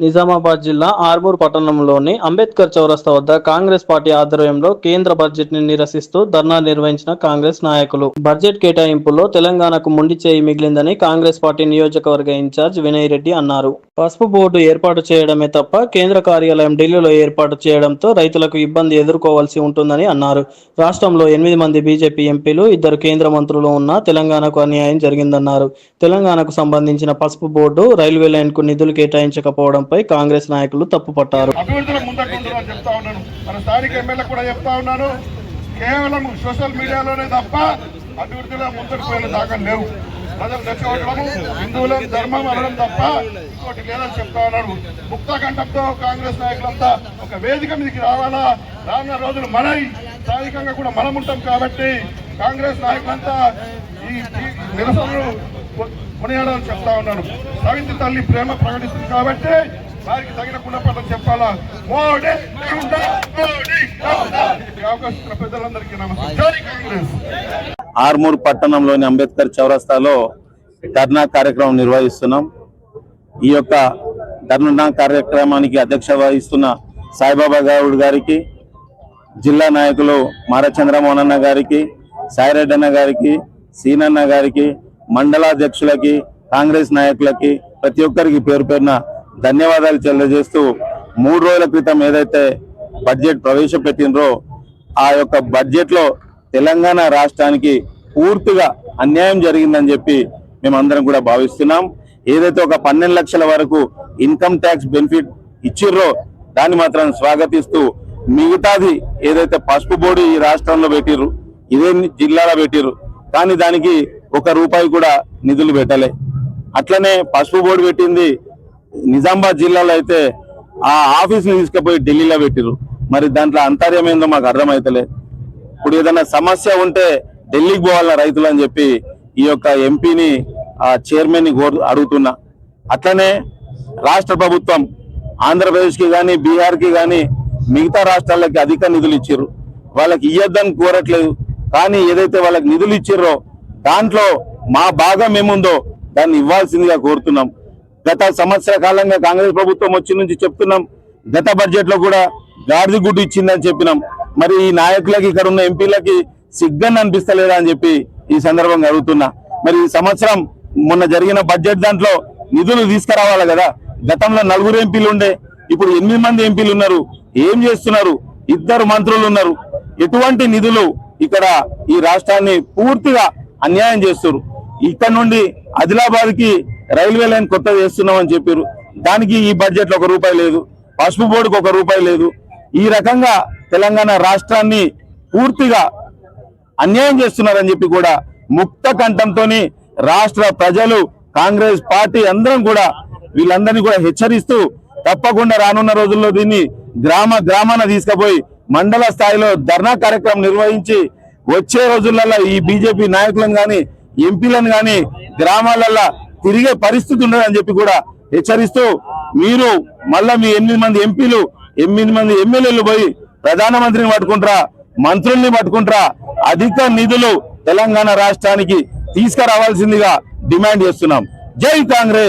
నిజామాబాద్ జిల్లా ఆర్మూర్ పట్టణంలోని అంబేద్కర్ చౌరస్తా వద్ద కాంగ్రెస్ పార్టీ ఆధ్వర్యంలో కేంద్ర బడ్జెట్ని నిరసిస్తూ ధర్నా నిర్వహించిన కాంగ్రెస్ నాయకులు. బడ్జెట్ కేటాయింపుల్లో తెలంగాణకు ముండి చేయి మిగిలిందని కాంగ్రెస్ పార్టీ నియోజకవర్గ ఇన్ఛార్జ్ వినయ్ రెడ్డి అన్నారు. పసుపు బోర్డు ఏర్పాటు చేయడమే తప్ప కేంద్ర కార్యాలయం ఢిల్లీలో ఏర్పాటు చేయడంతో రైతులకు ఇబ్బంది ఎదుర్కోవాల్సి ఉంటుందని అన్నారు. రాష్ట్రంలో ఎనిమిది మంది బీజేపీ ఎంపీలు ఇద్దరు కేంద్ర మంత్రులు ఉన్నా తెలంగాణకు అన్యాయం జరిగిందన్నారు. తెలంగాణకు సంబంధించిన పసుపు బోర్డు రైల్వే లైన్కు నిధులు కేటాయించకపోవడంపై కాంగ్రెస్ నాయకులు తప్పుపట్టారు అభివృద్ధిలో ముందటుంటుందని చెప్తా ఉన్నాను. మన స్థానిక ఎమ్మెల్యే కూడా చెప్తా ఉన్నాను. కేవలం సోషల్ మీడియాలోనే తప్ప అభివృద్ధిలో ముందుకు పోయిన దాకా లేవు. ప్రజలు తెచ్చుకోవడము హిందువులను ధర్మం అనడం తప్ప ఇంకోటి లేదని చెప్తా ఉన్నాడు. ముక్త కంఠంతో కాంగ్రెస్ నాయకులంతా ఒక వేదిక మీదకి రావాలా? రానున్న రోజులు మనై స్థానికంగా కూడా మనం ఉంటాం కాబట్టి కాంగ్రెస్ నాయకులంతా ఈ ఈ నిరసనలు కొనియాడాలని చెప్తా ఉన్నాను. సవితి తల్లి ప్రేమ ప్రకటిస్తుంది కాబట్టి వారికి తగిన గుణపాఠం చెప్పాలా? మోడీ అవకాశం పెద్దలందరికీ నమస్కారం. ఆర్మూర్ పట్టణంలోని అంబేద్కర్ చౌరస్తాలో ధర్నా కార్యక్రమం నిర్వహిస్తున్నాం. ఈ యొక్క ధర్నా కార్యక్రమానికి అధ్యక్ష వహిస్తున్న సాయిబాబా గౌడ్ గారికి జిల్లా నాయకులు మార చంద్రమోహన్ గారికి సాయిరెడ్డి అన్న గారికి సీనన్న గారికి మండలాధ్యక్షులకి కాంగ్రెస్ నాయకులకి ప్రతి ఒక్కరికి పేరు పేరున ధన్యవాదాలు తెలియజేస్తూ మూడు రోజుల క్రితం ఏదైతే బడ్జెట్ ప్రవేశపెట్టినరో ఆ యొక్క బడ్జెట్లో తెలంగాణ రాష్ట్రానికి పూర్తిగా అన్యాయం జరిగిందని చెప్పి మేమందరం కూడా భావిస్తున్నాం. ఏదైతే ఒక పన్నెండు లక్షల వరకు ఇన్కమ్ ట్యాక్స్ బెనిఫిట్ ఇచ్చిర్రో దాన్ని మాత్రం స్వాగతిస్తూ మిగతాది ఏదైతే పసుపు బోర్డు ఈ రాష్ట్రంలో పెట్టిర్రు ఇదే జిల్లాలో పెట్టిర్రు కానీ దానికి ఒక రూపాయి కూడా నిధులు పెట్టలే. అట్లనే పసుపు బోర్డు పెట్టింది. నిజామాబాద్ జిల్లాలో అయితే ఆ ఆఫీస్ని తీసుకుపోయి ఢిల్లీలో పెట్టిరు మరి దాంట్లో అంతర్యం ఏందో మాకు అర్థమైతలే. ఇప్పుడు ఏదైనా సమస్య ఉంటే ఢిల్లీకి పోవాలన్న రైతులు అని చెప్పి ఈ యొక్క ఎంపీని ఆ చైర్మన్ని కోరు అడుగుతున్నా. అట్లనే రాష్ట్ర ప్రభుత్వం ఆంధ్రప్రదేశ్కి కానీ బీహార్కి కానీ మిగతా రాష్ట్రాలకి అధిక నిధులు ఇచ్చారు వాళ్ళకి ఇయ్యొద్దని కోరట్లేదు. కానీ ఏదైతే వాళ్ళకి నిధులు ఇచ్చిర్రో దాంట్లో మా భాగం ఏముందో దాన్ని ఇవ్వాల్సిందిగా కోరుతున్నాం. గత సంవత్సర కాలంగా కాంగ్రెస్ ప్రభుత్వం వచ్చి నుంచి చెప్తున్నాం. గత బడ్జెట్లో కూడా గాడిద గుడ్డు ఇచ్చిందని చెప్పినాం. మరి ఈ నాయకులకి ఇక్కడ ఉన్న ఎంపీలకి సిగ్గని అనిపిస్తలేదా అని చెప్పి ఈ సందర్భంగా అడుగుతున్నా. మరి ఈ సంవత్సరం మొన్న జరిగిన బడ్జెట్ దాంట్లో నిధులు తీసుకురావాలి కదా. గతంలో నలుగురు ఎంపీలు ఉండే ఇప్పుడు ఎనిమిది మంది ఎంపీలు ఉన్నారు. ఏం చేస్తున్నారు? ఇద్దరు మంత్రులు ఉన్నారు. ఎటువంటి నిధులు ఇక్కడ ఈ రాష్ట్రాన్ని పూర్తిగా అన్యాయం చేస్తున్నారు ఇక్కడ నుండి ఆదిలాబాద్కి రైల్వే లైన్ కొత్త వేస్తున్నామని చెప్పారు దానికి ఈ బడ్జెట్లో ఒక రూపాయి లేదు. పసుపు బోర్డుకు ఒక రూపాయి లేదు. ఈ రకంగా తెలంగాణ రాష్ట్రాన్ని పూర్తిగా అన్యాయం చేస్తున్నారని చెప్పి కూడా ముక్త కంఠంతో రాష్ట్ర ప్రజలు కాంగ్రెస్ పార్టీ అందరం కూడా వీళ్ళందరినీ కూడా హెచ్చరిస్తూ తప్పకుండా రానున్న రోజుల్లో దీన్ని గ్రామ గ్రామాన తీసుకుపోయి మండల స్థాయిలో ధర్నా కార్యక్రమం నిర్వహించి వచ్చే రోజులలో ఈ బీజేపీ నాయకులను కానీ ఎంపీలను కానీ గ్రామాలల్లో తిరిగే పరిస్థితి ఉండదని చెప్పి కూడా హెచ్చరిస్తూ మీరు మళ్ళా మీ ఎనిమిది మంది ఎంపీలు ఎనిమిది మంది ఎమ్మెల్యేలు పోయి ప్రధానమంత్రిని పట్టుకుంటారా మంత్రుల్ని పట్టుకుంటారా అధిక నిధులు తెలంగాణ రాష్ట్రానికి తీసుకురావాల్సిందిగా డిమాండ్ చేస్తున్నాం. జై కాంగ్రెస్!